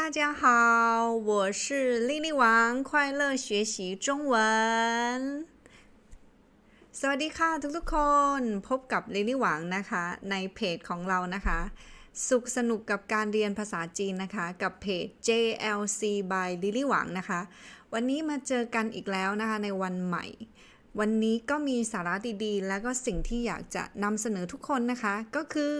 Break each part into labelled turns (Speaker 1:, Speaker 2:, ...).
Speaker 1: 大家好，我是丽丽王，快乐学习中文。สวัสดีค่ะทุกๆคน พบกับลิลี่หวังนะคะ ในเพจของเรานะคะ สุขสนุกกับการเรียนภาษาจีนนะคะ กับเพจ JLC by ลิลี่หวังนะคะ วันนี้มาเจอกันอีกแล้วนะคะในวันใหม่ วันนี้ก็มีสาระดีๆ แล้วก็สิ่งที่อยากจะนำเสนอทุกคนนะคะ ก็คือ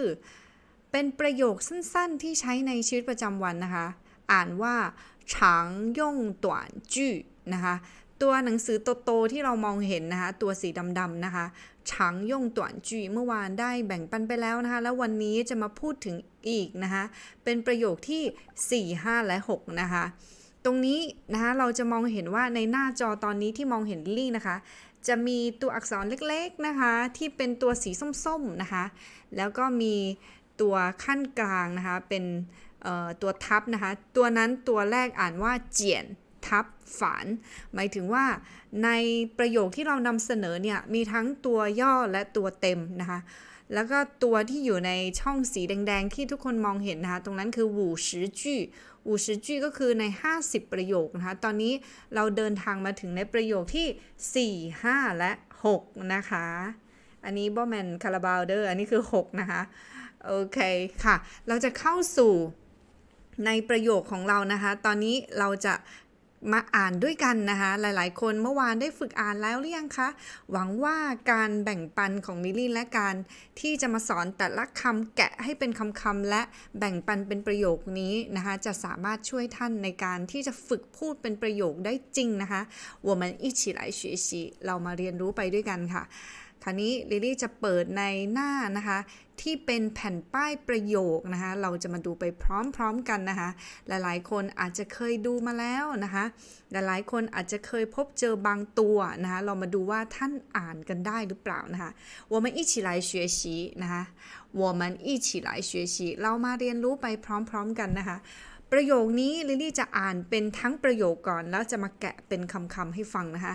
Speaker 1: เป็นประโยคสั้นๆ ที่ใช้ในชีวิตประจำวันนะคะ อ่านว่าฉางย่งต่วนจื้อนะคะตัวหนังสือโตๆที่เรามองเห็นนะคะ ตัวสีดำๆนะคะฉางย่งต่วนจีเมื่อวานได้แบ่งปันไปแล้วนะคะ แล้ววันนี้จะมาพูดถึงอีกนะคะ เป็นประโยคที่ 4 5 และ 6 นะคะ ตรงนี้นะคะเราจะมองเห็นว่าในหน้าจอตอนนี้ที่มองเห็นลี่นะคะ จะมีตัวอักษรเล็กๆนะคะ ที่เป็นตัวสีส้มๆนะคะ แล้วก็มีตัวขั้นกลางนะคะเป็น ตัวทับนะคะ ตัวนั้นตัวแรกอ่านว่าเจียนทับฝาน หมายถึงว่าในประโยคที่เรานำเสนอเนี่ย มีทั้งตัวย่อและตัวเต็มนะคะ แล้วก็ตัวที่อยู่ในช่องสีแดงๆ ที่ทุกคนมองเห็นนะคะ ตรงนั้นคือหูสิจื่อหูสิจื่อก็คือใน 50 ประโยคนะคะ ตอนนี้เราเดินทางมาถึงในประโยคที่ 4 5 และ 6 นะคะ อันนี้บอแมนคาราบาวเดอร์อันนี้คือ 6 นะคะ โอเคค่ะ เราจะเข้าสู่ ในประโยคของเรานะคะ ตอนนี้เราจะมาอ่านด้วยกันนะคะ หลายๆ คนเมื่อวานได้ฝึกอ่านแล้วหรือยังคะ หวังว่าการแบ่งปันของลิลลี่และการที่จะมาสอนแต่ละคำแกะให้เป็นคำๆและแบ่งปันเป็นประโยคนี้นะคะ จะสามารถช่วยท่านในการที่จะฝึกพูดเป็นประโยคได้จริงนะคะ我们一起来学习เรามาเรียนรู้ไปด้วยกันค่ะ คราวนี้ลิลลี่จะเปิดในหน้านะคะ ที่เป็นแผ่นป้ายประโยคนะคะ เราจะมาดูไปพร้อมๆกันนะคะ หลายๆ คนอาจจะเคยดูมาแล้วนะคะ หลายๆ คนอาจจะเคยพบเจอบางตัวนะคะ เรามาดูว่าท่านอ่านกันได้หรือเปล่านะคะ我们一起来学习นะคะ我们一起来学习เรามาเรียนรู้ไปพร้อมๆกันนะคะ ประโยคนี้ลิลลี่จะอ่านเป็นทั้งประโยคก่อน แล้วจะมาแกะเป็นคำๆให้ฟังนะคะ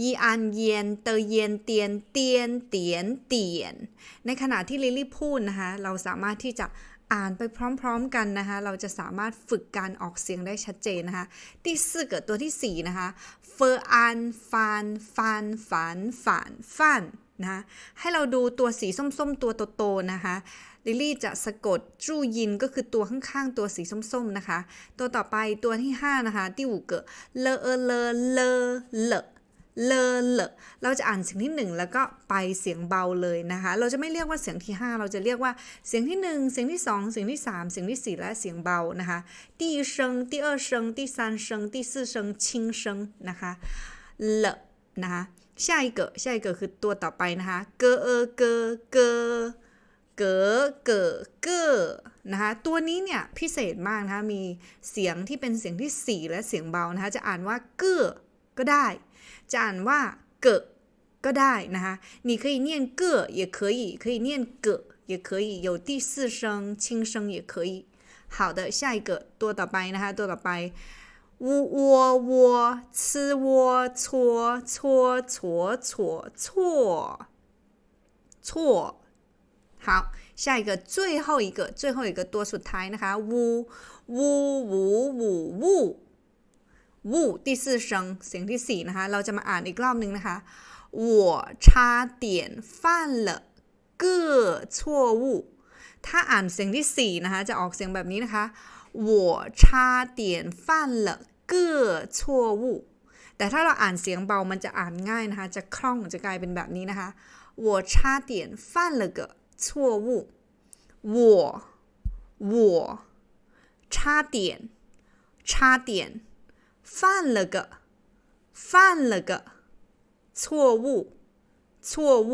Speaker 1: ยีอันเย็นเตอเย็นเตียนเตียนเตียนเตียน ในขณะที่ลิลี่พูดนะคะ เราสามารถที่จะอ่านไปพร้อมๆกันนะคะ เราจะสามารถฝึกการออกเสียงได้ชัดเจนนะคะที่สี่เกิดตัวที่สี่นะคะเฟอร์อันฟันฟันฝันฝันฟันนะะให้เราดูตัวสีส้มๆ ตัวโตๆนะคะลิลี่จะสะกดจูยินก็คือตัวข้างๆ ตัวสีส้มๆนะคะ ตัวต่อไปตัวที่ 5 นะคะที่หูเกอเลอเอเลอเลอเลอ เลอเลอเราจะอ่านเสียงที่ 1 แล้วก็ไปเสียงเบาเลยนะคะ เราจะไม่เรียกว่าเสียงที่ 5 เราจะเรียกว่าเสียงที่ 1 เสียงที่ 2 เสียงที่ 3 เสียงที่ 4 และเสียงเบานะคะ第一声第二声第三声第四声轻声นะคะเลอนะคะ下一个下一个คือตัวต่อไปนะคะเกอเออเกอเกอ เก๋อเก๋อเก้อนะคะตัวนี้เนี่ยพิเศษมากนะคะมีเสียงที่เป็นเสียงที่ 4 และเสียงเบานะคะจะอ่านว่าเก้อก็ได้ จะอ่านว่าเก๋อก็ได้นะคะ你可以念个也可以可以念个也可以有第四声轻声也可以好的下一个ตัวต่อไปนะคะตัวต่อไป呜喔喔呲喔搓搓搓搓错错好，下一个最后一个最后一个ตัวสุดท้ายนะคะวูวู วูวูวูวู第四声เสียงที่สี่นะคะ เราจะมาอ่านอีกรอบหนึ่งนะคะ我差点犯了个错误ถ้าอ่านเสียงที่สี่นะคะ จะออกเสียงแบบนี้นะคะ我差点犯了个错误แต่ถ้าเราอ่านเสียงเบามันจะอ่านง่ายนะคะ จะคล่องจะกลายเป็นแบบนี้นะคะ我差点犯了个错误，我我差点差点 犯了个犯了个错误错误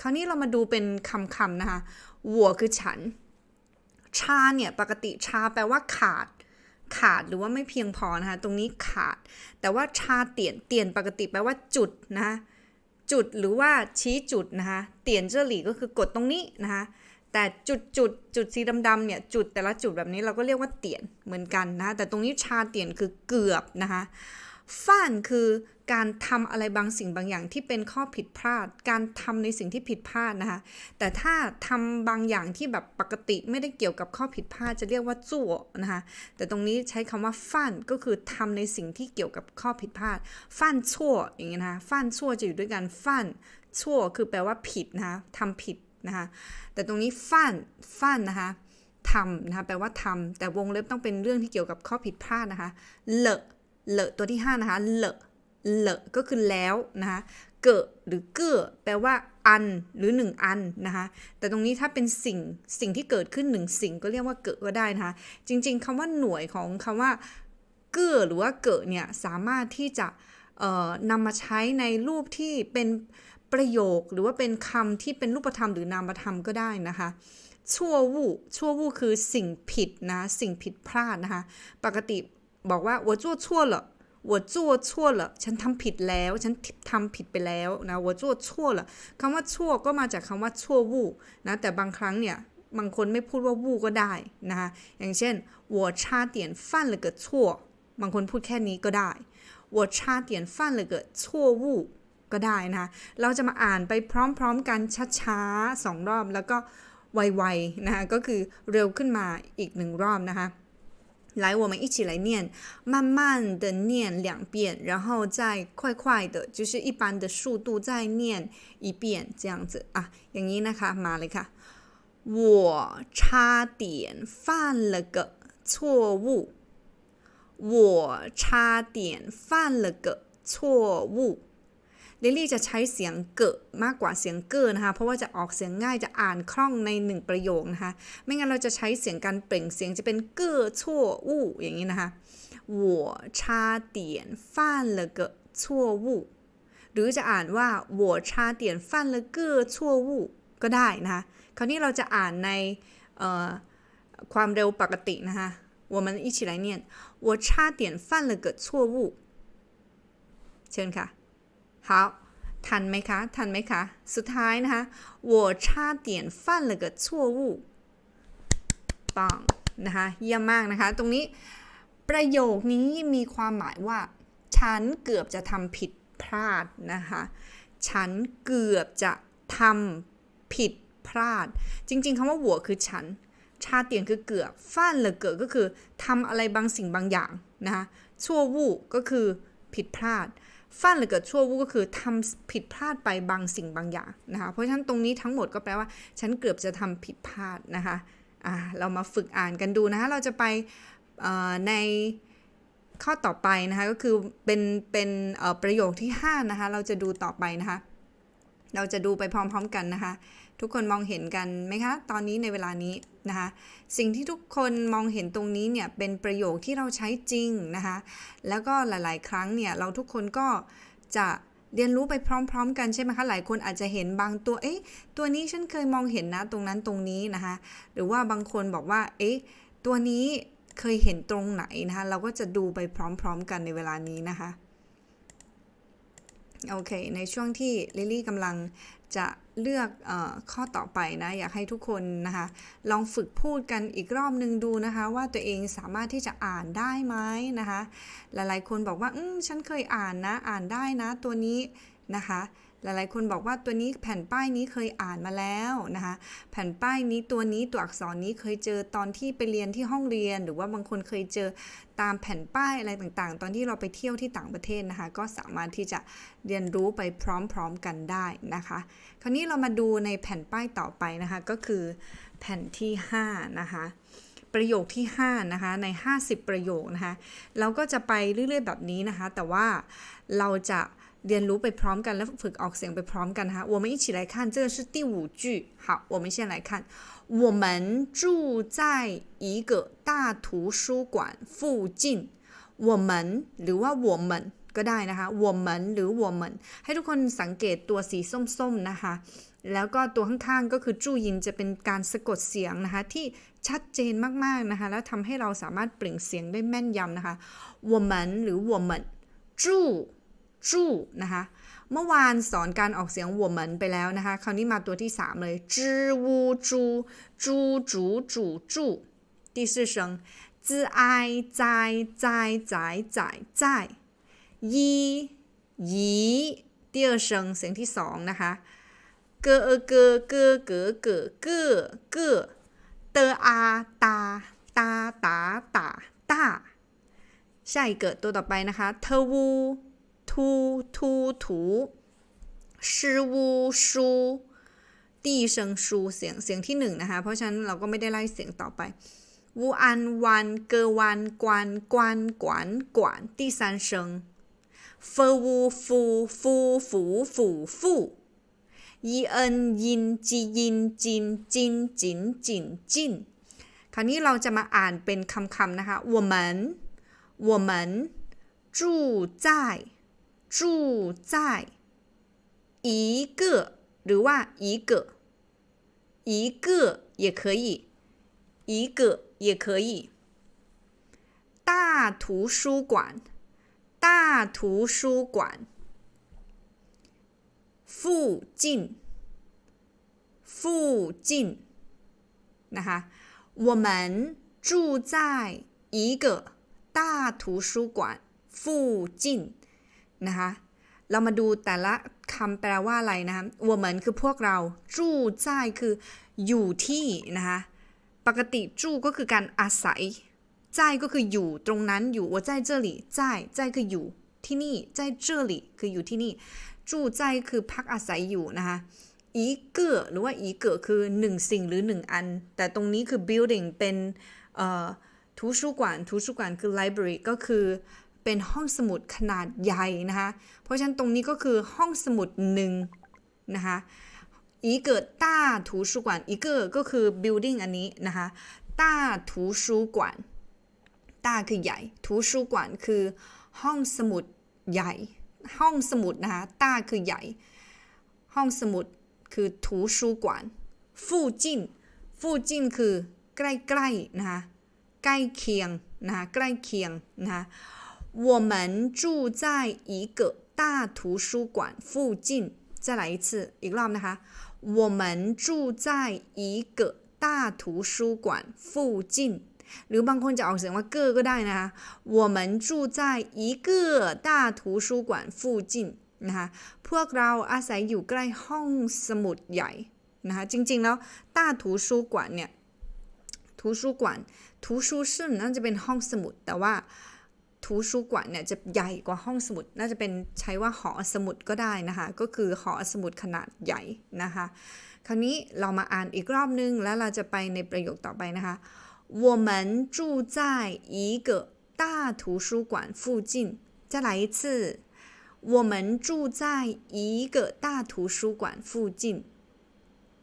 Speaker 1: คราวนี้เรามาดูเป็นคำๆนะคะวัวคือฉัน ชาเนี่ยปกติชาแปลว่าขาด ขาดหรือว่าไม่เพียงพอนะคะ ตรงนี้ขาด แต่ว่าชาเตียนเตียนปกติแปลว่าจุดนะคะจุดหรือว่าชี้จุดนะคะเตียนเจอหลี่ก็คือกดตรงนี้นะคะ แต่จุดจุดจุดสีดำๆเนี่ยจุดแต่ละจุดแบบนี้เราก็เรียกว่าเตียนเหมือนกันนะแต่ตรงนี้ชาเตียนคือเกือบนะคะฟ่านคือการทำอะไรบางสิ่งบางอย่างที่เป็นข้อผิดพลาด การทำในสิ่งที่ผิดพลาดนะคะแต่ถ้าทำบางอย่างที่แบบปกติไม่ได้เกี่ยวกับข้อผิดพลาดจะเรียกว่าจั่วนะคะแต่ตรงนี้ใช้คำว่าฟันก็คือทำในสิ่งที่เกี่ยวกับข้อผิดพลาดฟันชั่วอย่างเงี้ยนะคะฟันชั่วจะอยู่ด้วยกันฟันชั่วคือแปลว่าผิดนะคะทำผิด นะคะแต่ตรงนี้ฟันฟันนะคะทำนะคะแปลว่าทำแต่วงเล็บต้องเป็นเรื่องที่เกี่ยวกับข้อผิดพลาดนะคะเลอะเลอะตัวที่ 5 นะคะเลอะเลอะก็คือแล้วนะคะเกิดหรือเก้อแปลว่าอันหรือ 1 อันนะคะแต่ตรงนี้ถ้าเป็นสิ่งสิ่งที่เกิดขึ้นหนึ่งสิ่งก็เรียกว่าเกิดก็ได้นะคะจริง ๆคำว่าหน่วยของคำว่าเก้อหรือว่าเกิดเนี่ยสามารถที่จะนำมาใช้ในรูปที่เป็น ประโยคหรือว่าเป็นคำที่เป็นรูปธรรมหรือนามธรรมก็ได้นะคะชั่ววูชั่ววูคือสิ่งผิดนะ สิ่งผิดพลาดนะคะ ปกติบอกว่าวัวจั่วชั่วเหรอวัวจั่วชั่วเหรอฉันทำผิดแล้ว ฉันทำผิดไปแล้วนะวัวจั่วชั่วเหรอคำว่าชั่วก็มาจากคำว่าชั่ววูนะ แต่บางครั้งเนี่ยบางคนไม่พูดว่าวูก็ได้นะคะอย่างเช่นวัวชาเตียนฟันเลยเกิดชั่ว บางคนพูดแค่นี้ก็ได้วัวชาเตียนฟันเลยเกิดชั่ววู่ ได้นะคะ เราจะมาอ่านไปพร้อมๆกันช้าๆสองรอบ แล้วก็ไวๆนะคะ ก็คือเร็วขึ้นมาอีกหนึ่งรอบนะคะ来，我们一起来念，慢慢的念两遍，然后再快快的，就是一般的速度再念一遍，这样子啊，อย่างนี้นะคะ มาเลยค่ะ我差点犯了个错误我差点犯了个错误 ลิลลี่จะใช้เสียงเกิดมากกว่าเสียงเกอนะคะ เพราะว่าจะออกเสียงง่ายจะอ่านคล่องในหนึ่งประโยคนะคะ ไม่งั้นเราจะใช้เสียงการเปล่งเสียงจะเป็นเกอชั่ววู่อย่างนี้นะคะ我差点犯了个错误หรือจะอ่านว่า我差点犯了个错误ก็ได้นะคะคราวนี้เราจะอ่านในความเร็วปกตินะคะ我们一起来念我差点犯了个错误เชิญค่ะ 好ทันไหมคะ ทันไหมคะ สุดท้ายนะคะ我差点犯了个错误ปังนะคะเยี่ยมมากนะคะ ตรงนี้ประโยคนี้มีความหมายว่า ฉันเกือบจะทำผิดพลาดนะคะ ฉันเกือบจะทำผิดพลาด จริงๆคำว่าหัวคือฉัน ชาเตียนคือเกือบฟ้านเลยเกิดก็คือทำอะไรบางสิ่งบางอย่างนะคะชั่ววู่ก็คือผิดพลาด ฟันหรือเกิดชั่ววูก็คือทำผิดพลาดไปบางสิ่งบางอย่างนะคะเพราะฉะนั้นตรงนี้ทั้งหมดก็แปลว่า ฉันเกือบจะทำผิดพลาดนะคะอ่าเรามาฝึกอ่านกันดูนะคะเราจะไปในข้อต่อไปนะคะก็คือเป็นเป็นประโยคที่ 5 นะคะ เราจะดูต่อไปนะคะ เราจะดูไปพร้อมๆกันนะคะ ทุกคนมองเห็นกันไหมคะ ตอนนี้ในเวลานี้ นะคะสิ่งที่ทุกคนมองเห็นตรงนี้เนี่ยเป็นประโยคที่เราใช้จริงนะคะแล้วก็หลาย ๆ ครั้งเนี่ยเราทุกคนก็จะเรียนรู้ไปพร้อม ๆ กันใช่ไหมคะ หลายคนอาจจะเห็นบางตัว เอ๊ะ ตัวนี้ฉันเคยมองเห็นนะตรงนั้นตรงนี้นะคะ หรือว่าบางคนบอกว่า เอ๊ะ ตัวนี้เคยเห็นตรงไหนนะคะ เราก็จะดูไปพร้อม ๆ กันในเวลานี้นะคะ โอเค ในช่วงที่ลิลลี่กำลัง จะเลือกอข้อต่อไปนะอยากให้ทุกคนนะคะ ลองฝึกพูดกันอีกรอบนึงดูนะคะ ว่าตัวเองสามารถที่จะอ่านได้ไหมนะคะ หลายๆคนบอกว่า อืมฉันเคยอ่านนะ อ่านได้นะตัวนี้นะคะ หลายๆ คนบอกว่าตัวนี้แผ่นป้ายนี้เคยอ่านมาแล้วนะคะแผ่นป้ายนี้ตัวนี้ตัวอักษรนี้เคยเจอตอนที่ไปเรียนที่ห้องเรียน หรือว่าบางคนเคยเจอตามแผ่นป้ายอะไรต่างๆ ตอนที่เราไปเที่ยวที่ต่างประเทศนะคะ ก็สามารถที่จะเรียนรู้ไปพร้อมๆกันได้นะคะ คราวนี้เรามาดูในแผ่นป้ายต่อไปนะคะก็คือแผ่นที่ 5 นะคะประโยคที่ 5 นะคะ ใน 50 ประโยคนะคะ เราก็จะไปเรื่อยๆ แบบนี้นะคะ แต่ว่าเราจะ เรียนรู้ไปพร้อมกันและฝึกออกเสียงไปพร้อมกันนะคะ我们一起来看这个是第五句好我们先来看我们住在一个大图书馆附近我们หรือว่า我们ก็ ก็ได้นะคะ我们หรือ我们ให้ทุกคนสังเกตตัวสีส้มๆนะคะ แล้วก็ตัวข้างๆก็คือจู้ยินจะเป็นการสะกดเสียงนะคะ ที่ชัดเจนมากๆนะคะ แล้วทำให้เราสามารถเปล่งเสียงได้แม่นยำนะคะ我们หรือ我们จู้ จู้นะคะ เมื่อวานสอนการออกเสียง我们ไปแล้วนะคะ คราวนี้มาตัวที่ 3 เลยจื้อวูจูจูจูจูจู第四声自爱在在在在在ยียี第二声เสียงที่สองนะคะเกอเกอเกอเกอเกอเกอเกอเตออาตาตาตาตาตา下一个ตัวต่อไปนะคะเทวู ทูทูถูชื่อวูชู第一声ชูเสียงเสียงที่หนึ่งนะคะ เพราะฉะนั้นเราก็ไม่ได้ไล่เสียงต่อไปวูอันวันเกอวันกวนกวนกวนกวน第三声ฟวูฟูฟูฟูฟูฟูยีเอินยินจียินจินจินจินจินจินคราวนี้เราจะมาอ่านเป็นคำๆนะคะ我们我们住在 住在一个หรือว่า一个一个也可以一个也可以大图书馆大图书馆附近附近นะคะ我们住在一个大图书馆附近 นะคะเรามาดูแต่ละคำแปลว่าอะไรนะคะ我们คือพวกเราจู้จ้ายคืออยู่ที่นะคะปกติจู้ก็คือการอาศัยจ้ายก็คืออยู่ตรงนั้นอยู่我在这里在在คืออยู่ที่นี่在这里คืออยู่ที่นี่จู้ใจคือพักอาศัยอยู่นะคะอีเกอหรือว่าอีเกอคือหนึ่งสิ่งหรือหนึ่งอัน แต่ตรงนี้คือ building เป็นเอ่อ图书馆图书馆คือ library ก็คือ เป็นห้องสมุดขนาดใหญ่นะคะ เพราะฉะนั้นตรงนี้ก็คือห้องสมุดหนึ่งนะคะอีเกิดต้าทูสุกวนอีเกิก็คือ building อันนี้นะคะต้าทูสุกวนต้าคือใหญ่ทูสุกวนคือห้องสมุดใหญ่ ห้องสมุดนะคะต้าคือใหญ่ ห้องสมุดคือทูสุกวนฟู่จินฟู่จินคือใกล้ๆนะคะใกล้เคียงนะคะใกล้เคียงนะคะ 我们住在一个大图书馆附近再来一次อีกรอบนะคะ我们住在一个大图书馆附近หรือบางคนจะออกเสียงว่าเกอก็ได้นะคะ我们住在一个大图书馆附近นะคะพวกเราอาศัยอยู่ใกล้ห้องสมุดใหญ่นะคะจริงๆแล้วต้า图书馆เนี่ย图书馆图书室น่าจะเป็นห้องสมุด แต่ว่า 图书馆เนี่ยจะใหญ่กว่าห้องสมุด น่าจะเป็นใช้ว่าหอสมุดก็ได้นะคะ ก็คือหอสมุดขนาดใหญ่นะคะ คราวนี้เรามาอ่านอีกรอบนึง แล้วเราจะไปในประโยคต่อไปนะคะ我们住在一个大图书馆附近再来一次我们住在一个大图书馆附近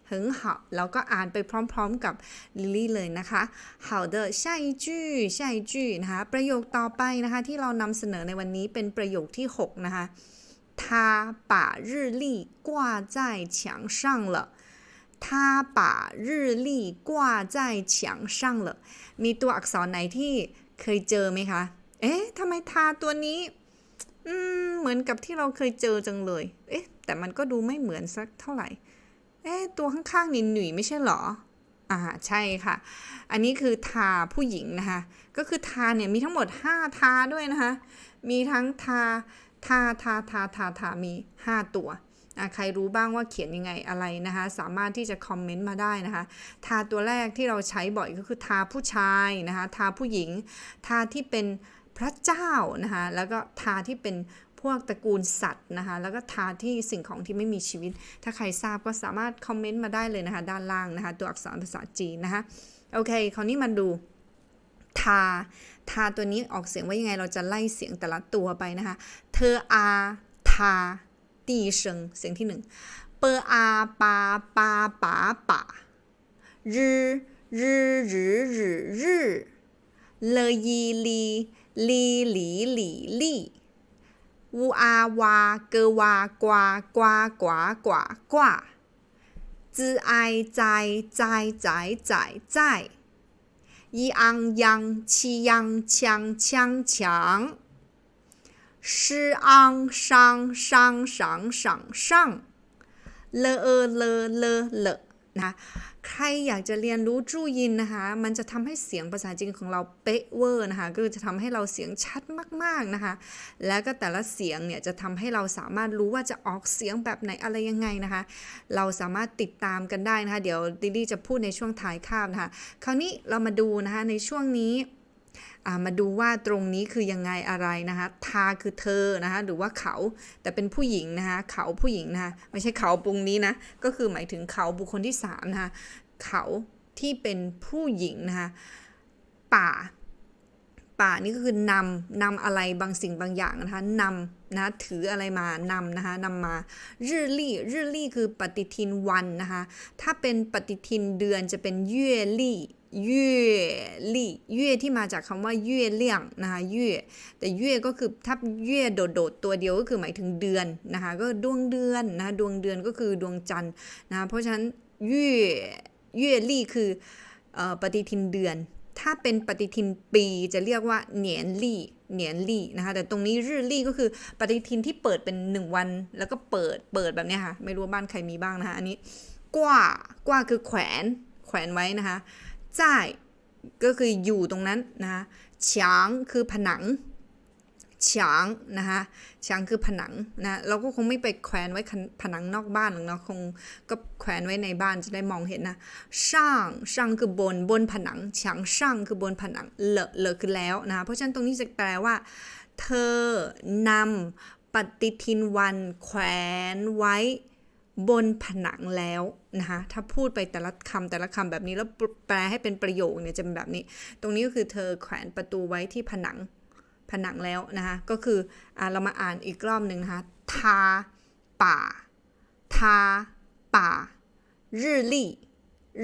Speaker 1: 很好เราก็อ่านไปพร้อมๆกับลิลลี่เลยนะคะ好的下一句下一句นะคะประโยคต่อไปนะคะที่เรานำเสนอในวันนี้เป็นประโยคที่ 6 นะคะ他把日历挂在墙上了他把日历挂在墙上了มีตัวอักษรไหนที่เคยเจอไหมคะ เอ๊ะทำไมทาตัวนี้ อืม เหมือนกับที่เราเคยเจอจังเลย เอ๊ะ แต่มันก็ดูไม่เหมือนสักเท่าไหร่ เอ๊ะตัวข้างๆนี่หนุ่ยไม่ใช่หรออ่าใช่ค่ะ อันนี้คือทาผู้หญิงนะคะ ก็คือทาเนี่ยมีทั้งหมด 5 ทาด้วยนะคะ มีทั้งทาทาทาทาทาทามี 5 ตัวใครรู้บ้างว่าเขียนยังไงอะไรนะคะ สามารถที่จะคอมเมนต์มาได้นะคะ ทาตัวแรกที่เราใช้บ่อยก็คือทาผู้ชายนะคะ ทาผู้หญิง ทาที่เป็นพระเจ้านะคะ แล้วก็ทาที่เป็น พวกตระกูลสัตว์นะคะ แล้วก็ทาที่สิ่งของที่ไม่มีชีวิต ถ้าใครทราบก็สามารถคอมเมนต์มาได้เลยนะคะ ด้านล่างนะคะ ตัวอักษรภาษาจีนนะคะ โอเค คราวนี้มาดูทา ทาตัวนี้ออกเสียงว่ายังไง เราจะไล่เสียงแต่ละตัวไปนะคะ เธออาทาตีเสียงเสียงที่หนึ่งเปออาปาปาปาปารืรืรืรืรืเลยีลีลีหลีหลีลี่ u a 哇，g a 呱呱呱呱呱，z ai 哉哉哉哉哉，y ang 央，q ang 枪枪枪，sh ang 商商商商商，l e le le le，来。 ใครอยากจะเรียนรู้จู้ยินนะคะ มันจะทำให้เสียงภาษาจีนของเราเป๊ะเวอร์นะคะ ก็จะทำให้เราเสียงชัดมากๆนะคะ แล้วก็แต่ละเสียงเนี่ยจะทำให้เราสามารถรู้ว่าจะออกเสียงแบบไหนอะไรยังไงนะคะ เราสามารถติดตามกันได้นะคะ เดี๋ยวดิลี่จะพูดในช่วงท้ายคาบนะคะ คราวนี้เรามาดูนะคะในช่วงนี้ มาดูว่าตรงนี้คือยังไงอะไรนะคะทาคือเธอนะคะหรือว่าเขาแต่เป็นผู้หญิงนะคะเขาผู้หญิงนะคะไม่ใช่เขาปรุงนี้นะก็คือหมายถึงเขาบุคคลที่สามนะคะเขาที่เป็นผู้หญิงนะคะป่าป่านี่ก็คือนำนำอะไรบางสิ่งบางอย่างนะคะนำนะถืออะไรมานำนะคะนำมารื่ลี่รื่ลี่คือปฏิทินวันนะคะถ้าเป็นปฏิทินเดือนจะเป็นเย่ลี่ ย่ลี่เย่ที่มาจากคำว่าเย่เลี่ยงนะคะเย่แต่เย่ก็คือถ้าเย่โดดๆตัวเดียวก็คือหมายถึงเดือนนะคะก็ดวงเดือนนะะดวงเดือนก็คือดวงจันทร์นะะเพราะฉะนั้นเย่เย่ลี่คืออปฏิทินเดือน ถ้าเป็นปฏิทินปีจะเรียกว่าเหนียนลี่เหนียนลี่นะคะแต่ตรงนี้รื่ลี่ก็คือปฏิทินที่เปิดเป็น 1 วัน แล้วก็เปิดเปิดแบบนี้ค่ะ ไม่รู้บ้านใครมีบ้างนะคะอันนี้กว่ากว่าคือแขวนแขวนไว้นะคะ จ่ายก็คืออยู่ตรงนั้นนะคะฉางคือผนังฉางนะคะฉางคือผนังนะเราก็คงไม่ไปแขวนไว้ผนังนอกบ้านหรอกเนาะคงก็แขวนไว้ในบ้านจะได้มองเห็นนะช่างช่างคือบนบนผนังฉางช่างคือบนผนังเลอะเลอะคือแล้วนะคะเพราะฉะนั้นตรงนี้จะแปลว่า เธอนำปฏิทินวันแขวนไว้ บนผนังแล้วนะคะถ้าพูดไปแต่ละคำแต่ละคำแบบนี้แล้วแปลให้เป็นประโยคเนี่ยจะเป็นแบบนี้ ตรงนี้ก็คือเธอแขวนประตูไว้ที่ผนัง ผนังแล้วนะคะก็คืออ่าเรามาอ่านอีกรอบหนึ่งนะคะทาป่าทาป่า日历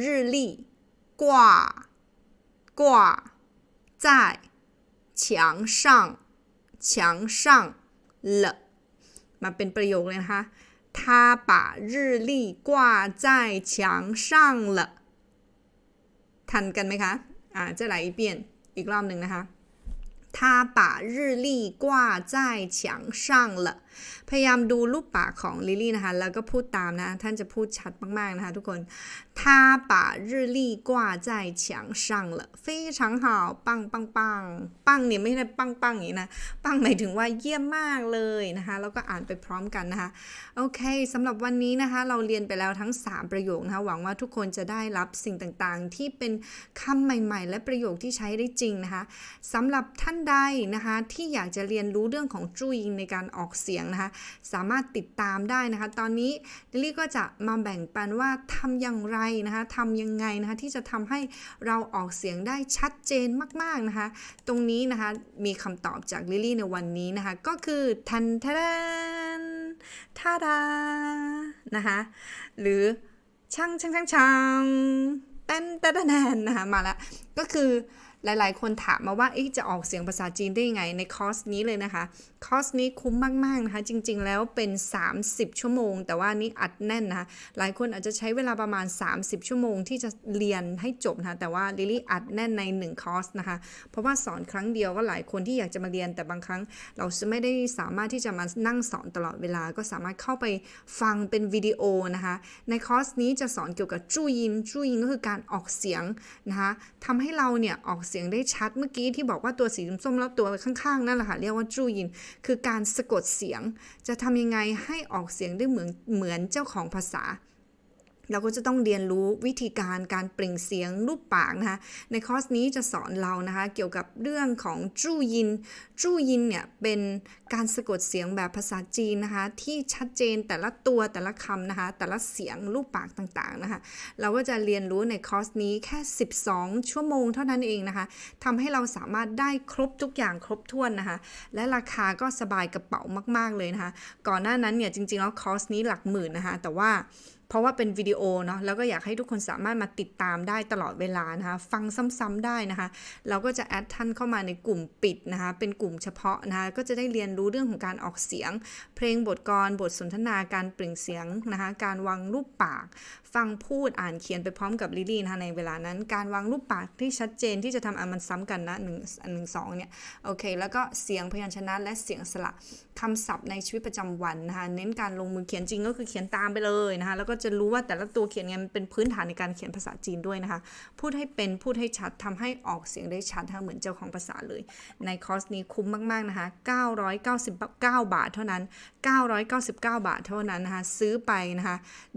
Speaker 1: 日历挂挂在墙上墙上了มาเป็นประโยคเลยนะคะ 他把日历挂在墙上了ทันกันไหมคะอ่าจะไหลเปลี่ยนอีกรอบหนึ่งนะคะ他把日历挂在墙上了 พยายามดูรูปปากของลิลลี่นะคะ แล้วก็พูดตามนะ ท่านจะพูดชัดมากๆนะคะ ทุกคน他把日历挂在墙上了非常好ปังปังปังปังเนี่ยไม่ได้ปังปังอย่างนี้นะ ปังหมายถึงว่าเยี่ยมมากเลยนะคะ แล้วก็อ่านไปพร้อมกันนะคะ โอเคสำหรับวันนี้นะคะ เราเรียนไปแล้วทั้ง 3 ประโยคนะคะ หวังว่าทุกคนจะได้รับสิ่งต่างๆ ที่เป็นคำใหม่ ๆ และประโยคที่ใช้ได้จริงนะคะสำหรับท่านใดนะคะ ที่อยากจะเรียนรู้เรื่องของจูยิงในการออกเสียง งนะคะ สามารถติดตามได้นะคะ ตอนนี้ลิลลี่ก็จะมาแบ่งปันว่าทำอย่างไรนะคะทำยังไงนะคะที่จะทำให้เราออกเสียงได้ชัดเจนมากๆนะคะ ตรงนี้นะคะมีคำตอบจากลิลลี่ในวันนี้นะคะ ก็คือทันทะนทาดานะคะหรือช่างช่างช่างช่างเต้นเต้นแนนนะคะมาล้วก็คือ หลายๆ คนถามมาว่าจะออกเสียงภาษาจีนได้ยังไงในคอร์สนี้เลยนะคะ คอร์สนี้คุ้มมาก ๆ นะคะ จริง ๆ แล้วเป็น 30 ชั่วโมง แต่ว่านี้อัดแน่นนะคะ หลายคนอาจจะใช้เวลาประมาณ 30 ชั่วโมงที่จะเรียนให้จบนะคะ แต่ว่าลิลี่อัดแน่นใน 1 คอร์สนะคะ เพราะว่าสอนครั้งเดียวก็หลายคนที่อยากจะมาเรียน แต่บางครั้งเราไม่ได้สามารถที่จะมานั่งสอนตลอดเวลา ก็สามารถเข้าไปฟังเป็นวิดีโอนะคะ ในคอร์สนี้จะสอนเกี่ยวกับจูยินจูยินก็คือการออกเสียงนะคะทำให้เราเนี่ยออกเสียงได้ชัดเมื่อกี้ที่บอกว่าตัวสีส้มๆแล้วตัวข้างๆนั่นแหละค่ะเรียกว่าจูยิน คือการสะกดเสียง จะทำยังไงให้ออกเสียงได้เหมือนเหมือนเจ้าของภาษา เราก็จะต้องเรียนรู้วิธีการการเปล่งเสียงรูปปากนะคะ ในคอร์สนี้จะสอนเรานะคะ เกี่ยวกับเรื่องของจูยิน จูยินเนี่ยเป็นการสะกดเสียงแบบภาษาจีนนะคะ ที่ชัดเจนแต่ละตัวแต่ละคำนะคะ แต่ละเสียงรูปปากต่างๆนะคะ เราก็จะเรียนรู้ในคอร์สนี้แค่ 12 ชั่วโมงเท่านั้นเองนะคะทำให้เราสามารถได้ครบทุกอย่างครบถ้วนนะคะ และราคาก็สบายกระเป๋ามาก ๆเลยนะคะ ก่อนหน้านั้นเนี่ยจริงๆแล้วคอร์สนี้หลักหมื่นนะคะ แต่ว่า เพราะว่าเป็นวิดีโอเนาะแล้วก็อยากให้ทุกคนสามารถมาติดตามได้ตลอดเวลานะคะ ฟังซ้ำๆได้นะคะ เราก็จะแอดท่านเข้ามาในกลุ่มปิดนะคะ เป็นกลุ่มเฉพาะนะคะ ก็จะได้เรียนรู้เรื่องของการออกเสียง เพลงบทกรบทสนทนาการเปล่งเสียงนะคะ การวางรูปปาก ฟังพูดอ่านเขียนไปพร้อมกับลิลลี่นะคะในเวลานั้น การวางรูปปากที่ชัดเจนที่จะทำอันมันซ้ำกันนะหนึ่งอันหนึ่งสองเนี่ยโอเค แล้วก็เสียงพยัญชนะและเสียงสระคำศัพท์ในชีวิตประจำวันนะคะเน้นการลงมือเขียนจริงก็คือเขียนตามไปเลยนะคะแล้วก็จะรู้ว่าแต่ละตัวเขียนไงมันเป็นพื้นฐานในการเขียนภาษาจีนด้วยนะคะ พูดให้เป็นพูดให้ชัดทำให้ออกเสียงได้ชัดนะคะเหมือนเจ้าของภาษาเลย ในคอร์สนี้คุ้มมากๆนะคะ999 บาทเท่านั้น 999 บาทเท่านั้นนะคะซื้อไปนะคะ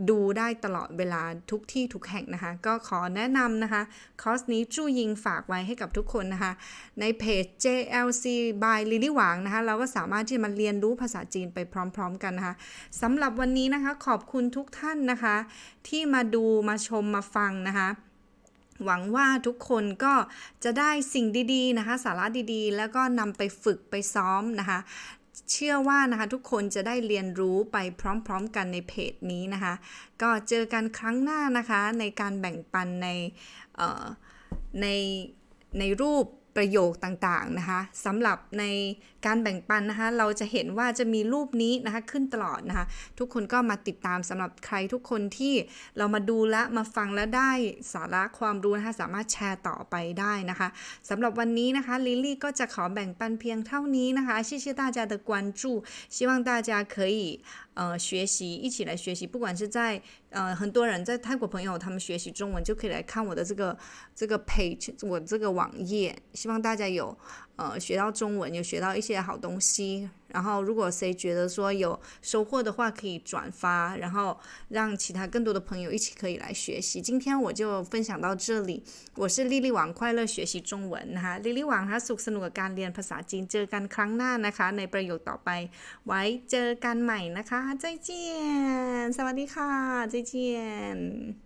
Speaker 1: ดูได้ตลอดเวลาทุกที่ทุกแห่งนะคะ ก็ขอแนะนำนะคะคอร์สนี้จู้ยิงฝากไว้ให้กับทุกคนนะคะ ในเพจ JLC by Lily หวางนะคะ เราก็สามารถที่จะมาเรียนรู้ภาษาจีนไปพร้อม ๆ กันนะคะสำหรับวันนี้นะคะขอบคุณทุกท่านนะคะที่มาดูมาชมมาฟังนะคะหวังว่าทุกคนก็จะได้สิ่งดีๆนะคะ สาระดีๆ แล้วก็นำไปฝึกไปซ้อมนะคะ เชื่อว่านะคะทุกคนจะได้เรียนรู้ไปพร้อมๆกันในเพจนี้นะคะ ก็เจอกันครั้งหน้านะคะในการแบ่งปันในในในรูป ประโยคต่างๆนะคะสำหรับในการแบ่งปันนะคะ เราจะเห็นว่าจะมีรูปนี้นะคะขึ้นตลอดนะคะ ทุกคนก็มาติดตามสำหรับใครทุกคนที่เรามาดูและมาฟังและได้สาระความรู้นะคะสามารถแชร์ต่อไปได้นะคะสำหรับวันนี้นะคะลิลลี่ก็จะขอแบ่งปันเพียงเท่านี้นะคะ谢谢大家的关注希望大家可以呃学习一起来学习不管是在 嗯很多人在泰国朋友他们学习中文就可以来看我的这个这个 page 我这个网页希望大家有呃学到中文有学到一些好东西然后如果谁觉得说有收获的话可以转发然后让其他更多的朋友一起可以来学习今天我就分享到这里我是丽丽网快乐学习中文นะคะลิลี่หวังนะคะสุขสนุกกับการเรียนภาษาจีนเจอกันครั้งหน้านะคะ ในประโยคต่อไป ไว้เจอกันใหม่นะคะใจเจียนสวัสดีค่ะใจเจียน